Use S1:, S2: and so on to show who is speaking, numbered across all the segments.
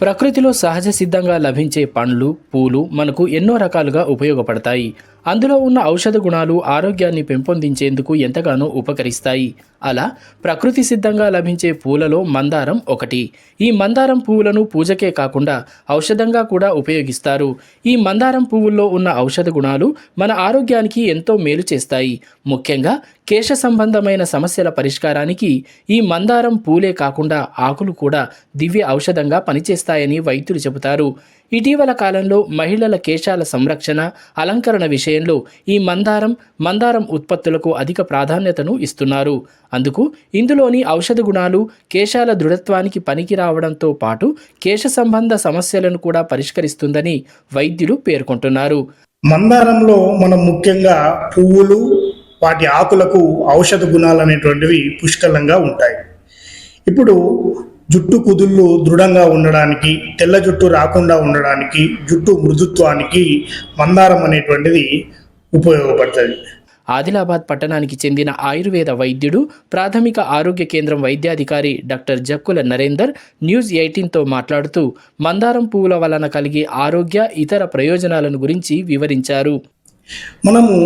S1: ప్రకృతిలో సహజ సిద్ధంగా లభించే పండ్లు పూలు మనకు ఎన్నో రకాలుగా ఉపయోగపడతాయి. అందులో ఉన్న ఔషధ గుణాలు ఆరోగ్యాన్ని పెంపొందించేందుకు ఎంతగానో ఉపకరిస్తాయి. అలా ప్రకృతి సిద్ధంగా లభించే పూలలో మందారం ఒకటి. ఈ మందారం పువ్వులను పూజకే కాకుండా ఔషధంగా కూడా ఉపయోగిస్తారు. ఈ మందారం పువ్వుల్లో ఉన్న ఔషధ గుణాలు మన ఆరోగ్యానికి ఎంతో మేలు చేస్తాయి. ముఖ్యంగా కేశ సంబంధమైన సమస్యల పరిష్కారానికి ఈ మందారం పూలే కాకుండా ఆకులు కూడా దివ్య ఔషధంగా పనిచేస్తాయని వైద్యులు చెబుతారు. ఇటీవల కాలంలో మహిళల కేశాల సంరక్షణ అలంకరణ విషయం ఆధ్వర్యంలో ఈ మందారం మందారం ఉత్పత్తులకు అధిక ప్రాధాన్యతను ఇస్తున్నారు. అందుకు ఇందులోని ఔషధ గుణాలు కేశాల దృఢత్వానికి పనికి రావడంతో పాటు కేశ సంబంధ సమస్యలను కూడా పరిష్కరిస్తుందని వైద్యులు పేర్కొంటున్నారు.
S2: మందారంలో మనం ముఖ్యంగా పువ్వులు వాటి ఆకులకు ఔషధ గుణాలు అనేటువంటివి పుష్కలంగా ఉంటాయి. ఇప్పుడు జుట్టు కుదుళ్ళు దృఢంగా ఉండడానికి తెల్ల జుట్టు రాకుండా ఉండడానికి జుట్టు మృదుత్వానికి మందారం అనేటువంటిది ఉపయోగపడుతుంది.
S1: ఆదిలాబాద్ పట్టణానికి చెందిన ఆయుర్వేద వైద్యుడు ప్రాథమిక ఆరోగ్య కేంద్రం వైద్యాధికారి డాక్టర్ జక్కుల నరేందర్ న్యూస్ ఎయిటీన్తో మాట్లాడుతూ మందారం పువ్వుల వలన కలిగే ఆరోగ్య ఇతర ప్రయోజనాలను గురించి వివరించారు.
S2: మనము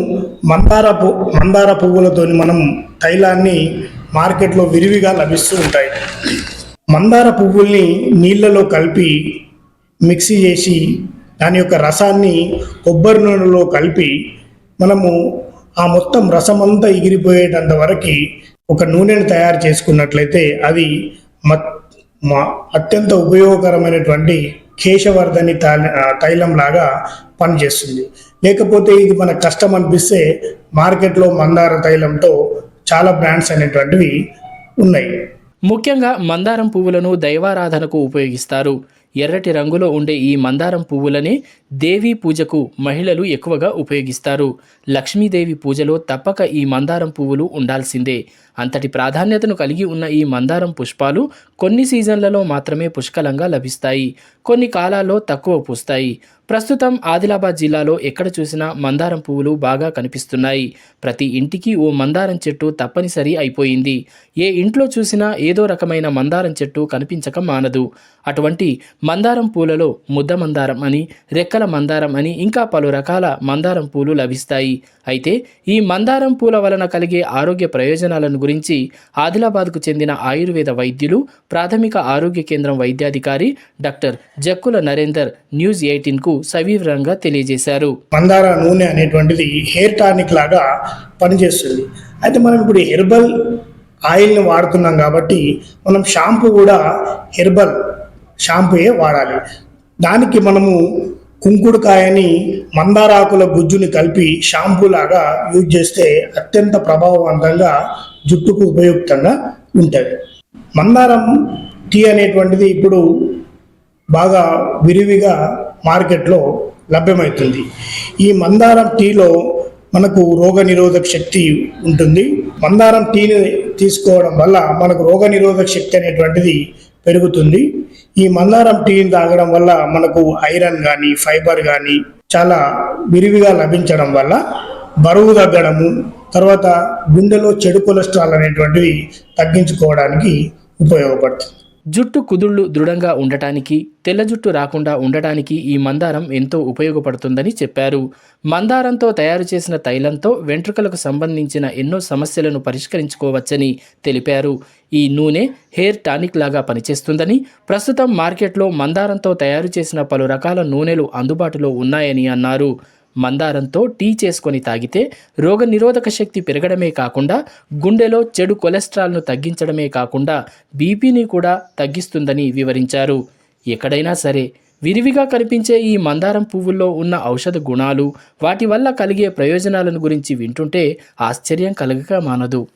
S2: మందార పు మందార పువ్వులతోని మనం తైలాన్ని మార్కెట్లో విరివిగా లభిస్తూ ఉంటాయి. మందార పువ్వుల్ని నీళ్ళలో కలిపి మిక్సీ చేసి దాని యొక్క రసాన్ని కొబ్బరి నూనెలో కలిపి మనము ఆ మొత్తం రసమంతా ఎగిరిపోయేటంత వరకు ఒక నూనెను తయారు చేసుకున్నట్లయితే అది మత్ మా అత్యంత ఉపయోగకరమైనటువంటి కేశవర్ధని తైలం లాగా పనిచేస్తుంది. లేకపోతే ఇది మనకు కష్టం అనిపిస్తే మార్కెట్లో మందార తైలంతో చాలా బ్రాండ్స్ అనేటువంటివి ఉన్నాయి.
S1: ముఖ్యంగా మందారం పువ్వులను దైవారాధనకు ఉపయోగిస్తారు. ఎర్రటి రంగులో ఉండే ఈ మందారం పువ్వులనే దేవీ పూజకు మహిళలు ఎక్కువగా ఉపయోగిస్తారు. లక్ష్మీదేవి పూజలో తప్పక ఈ మందారం పువ్వులు ఉండాల్సిందే. అంతటి ప్రాధాన్యతను కలిగి ఉన్న ఈ మందారం పుష్పాలు కొన్ని సీజన్లలో మాత్రమే పుష్కలంగా లభిస్తాయి. కొన్ని కాలాల్లో తక్కువ పూస్తాయి. ప్రస్తుతం ఆదిలాబాద్ జిల్లాలో ఎక్కడ చూసినా మందారం పువ్వులు బాగా కనిపిస్తున్నాయి. ప్రతి ఇంటికి ఓ మందారం చెట్టు తప్పనిసరి అయిపోయింది. ఏ ఇంట్లో చూసినా ఏదో రకమైన మందారం చెట్టు కనిపించక మానదు. అటువంటి మందారం పూలలో ముద్ద మందారం అని రెక్కల మందారం అని ఇంకా పలు రకాల మందారం పూలు లభిస్తాయి. అయితే ఈ మందారం పూల వలన కలిగే ఆరోగ్య ప్రయోజనాలను గురించి ఆదిలాబాద్కు చెందిన ఆయుర్వేద వైద్యులు ప్రాథమిక ఆరోగ్య కేంద్రం వైద్యాధికారి డాక్టర్ జక్కుల నరేందర్ న్యూస్ ఎయిటీన్కు సవివరంగా తెలియజేశారు.
S2: మందార నూనె అనేటువంటిది హెయిర్ టానిక్ లాగా పనిచేస్తుంది. అయితే మనం ఇప్పుడు హెర్బల్ ఆయిల్ని వాడుతున్నాం కాబట్టి మనం షాంపూ కూడా హెర్బల్ షాంపూయే వాడాలి. దానికి మనము కుంకుడుకాయని మందారాకుల గుజ్జుని కలిపి షాంపూ లాగా యూజ్ చేస్తే అత్యంత ప్రభావవంతంగా జుట్టుకు ఉపయుక్తంగా ఉంటుంది. మందారం టీ అనేటువంటిది ఇప్పుడు బాగా విరివిగా మార్కెట్లో లభ్యమవుతుంది. ఈ మందారం టీలో మనకు రోగ నిరోధక శక్తి ఉంటుంది. మందారం టీని తీసుకోవడం వల్ల మనకు రోగ నిరోధక శక్తి అనేటువంటిది పెరుగుతుంది. ఈ మందారం టీని తాగడం వల్ల మనకు ఐరన్ కానీ ఫైబర్ కానీ చాలా విరివిగా లభించడం వల్ల బరువు తగ్గడము తర్వాత గుండెలో చెడు కొలెస్ట్రాల్ అనేటువంటివి తగ్గించుకోవడానికి ఉపయోగపడుతుంది.
S1: జుట్టు కుదుళ్ళు దృఢంగా ఉండటానికి తెల్ల జుట్టు రాకుండా ఉండటానికి ఈ మందారం ఎంతో ఉపయోగపడుతుందని చెప్పారు. మందారంతో తయారు చేసిన తైలంతో వెంట్రుకలకు సంబంధించిన ఎన్నో సమస్యలను పరిష్కరించుకోవచ్చని తెలిపారు. ఈ నూనె హెయిర్ టానిక్ లాగా పనిచేస్తుందని ప్రస్తుతం మార్కెట్లో మందారంతో తయారు చేసిన పలు రకాల నూనెలు అందుబాటులో ఉన్నాయని అన్నారు. మందారంతో టీ చేసుకొని తాగితే రోగ నిరోధక శక్తి పెరగడమే కాకుండా గుండెలో చెడు కొలెస్ట్రాల్ను తగ్గించడమే కాకుండా బీపీని కూడా తగ్గిస్తుందని వివరించారు. ఎక్కడైనా సరే విరివిగా కనిపించే ఈ మందారం పువ్వుల్లో ఉన్న ఔషధ గుణాలు వాటి వల్ల కలిగే ప్రయోజనాలను గురించి వింటుంటే ఆశ్చర్యం కలగక మానదు.